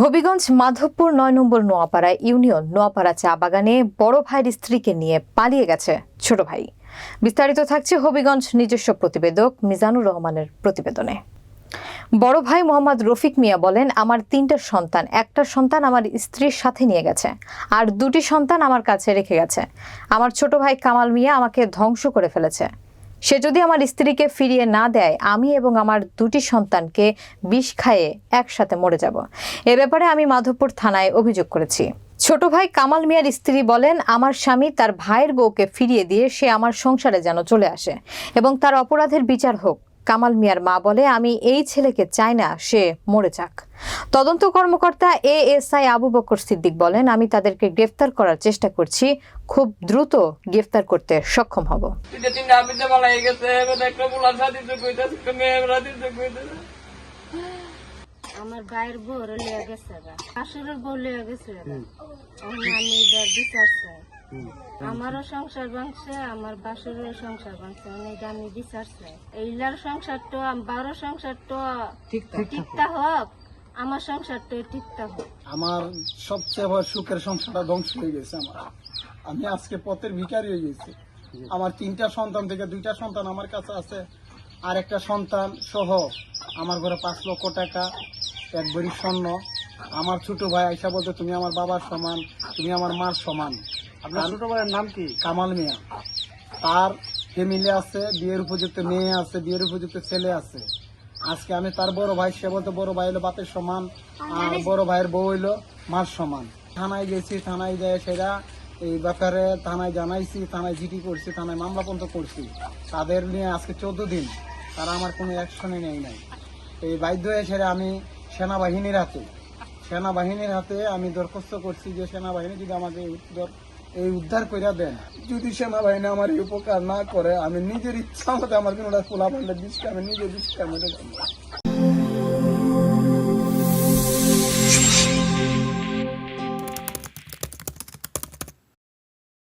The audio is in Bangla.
হবিগঞ্জ মাধবপুর নয় নম্বর নোয়াপাড়া ইউনিয়ন নোয়াপাড়া চা বাগানে বড় ভাইয়ের স্ত্রীকে নিয়ে পালিয়ে গেছে ছোট ভাই। বিস্তারিত থাকছে হবিগঞ্জ নিজস্ব প্রতিবেদক মিজানুর রহমানের প্রতিবেদনে। বড় ভাই মোহাম্মদ রফিক মিয়া বলেন, আমার তিনটা সন্তান, একটা সন্তান আমার স্ত্রীর সাথে নিয়ে গেছে আর দুটি সন্তান আমার কাছে রেখে গেছে। আমার ছোট ভাই কামাল মিয়া আমাকে ধ্বংস করে ফেলেছে। সে যদি আমার স্ত্রীকে ফিরিয়ে না দেয়, আমি এবং আমার দুটি সন্তানকে বিষ খাইয়ে একসাথে মরে যাব। এ ব্যাপারে আমি মাধবপুর থানায় অভিযোগ করেছি। ছোট ভাই কামাল মিয়ার স্ত্রী বলেন, আমার স্বামী তার ভাইয়ের বউকে ফিরিয়ে দিয়ে সে আমার সংসারে যেন চলে আসে এবং তার অপরাধের বিচার হোক। কামাল মিয়ার মা বলে আমি এই ছেলেকে চাই না সে মরে যাক। তদন্ত কর্মকর্তা A S I Abu Bakar Siddique বলেন আমি তাদেরকে গ্রেফতার করার চেষ্টা করছি খুব দ্রুত গ্রেফতার করতে সক্ষম হব। আমার ভাইয়ের বউ লিয়ে গেছে শাশুড়ের বউ লিয়ে গেছে গা। এখন আমি বিচার চাই আমারও সংসার ভাঙছে আমার বাসুরের সংসার ভাঙছে আমি এটা আমি বিচার চাই। এইলার সংসারটা বারো সংসারটা ঠিকটা হোক আমার সংসারটা ঠিকটা হোক। আমার সবচেয়ে বড় সুখের সংসারটা ধ্বংস হয়ে গেছে আমার। আমি আজকে পথের ভিখারি হয়ে গেছি। আমার তিনটা সন্তান থেকে দুইটা সন্তান আমার কাছে আছে। আর একটা সন্তান সহ আমার ঘরে পাঁচ লক্ষ টাকা এক ভরি স্বর্ণ। আমার ছোট ভাই আইসা বলতে তুমি আমার বাবার সমান তুমি আমার মার সমান। আপনার ছোট ভাইয়ের নাম কি? কামাল মিয়া। তার ফ্যামিলি আছে বিয়ের উপযুক্ত মেয়ে আছে বিয়ের উপযুক্ত ছেলে আছে। আজকে আমি তার বড় ভাই সে বলতে বড় ভাই হলো বাপের সমান আর বড় ভাইয়ের বউ হইল মার সমান। থানায় গেছি থানায় যায় সেটা এই ব্যাপারে থানায় জানাইছি থানায় জিডি করছি থানায় মামলা পর্যন্ত করছি। তাদের নিয়ে আজকে চোদ্দ দিন তারা আমার কোনো অ্যাকশনে নেই নাই। এই বাধ্য হয়ে সেটা আমি সেনাবাহিনীর হাতে সেনাবাহিনীর হাতে আমি দরখাস্ত করছি যে সেনাবাহিনী যদি আমাকে উদ্ধার এই উদ্ধার করে দেন। যদি সেনাবাহিনী আমার উপকার না করে, আমি নিজের ইচ্ছা মতো আমার কোনো ফুলা পারলে দিচ্ছি আমি নিজে দিচ্ছি যাব।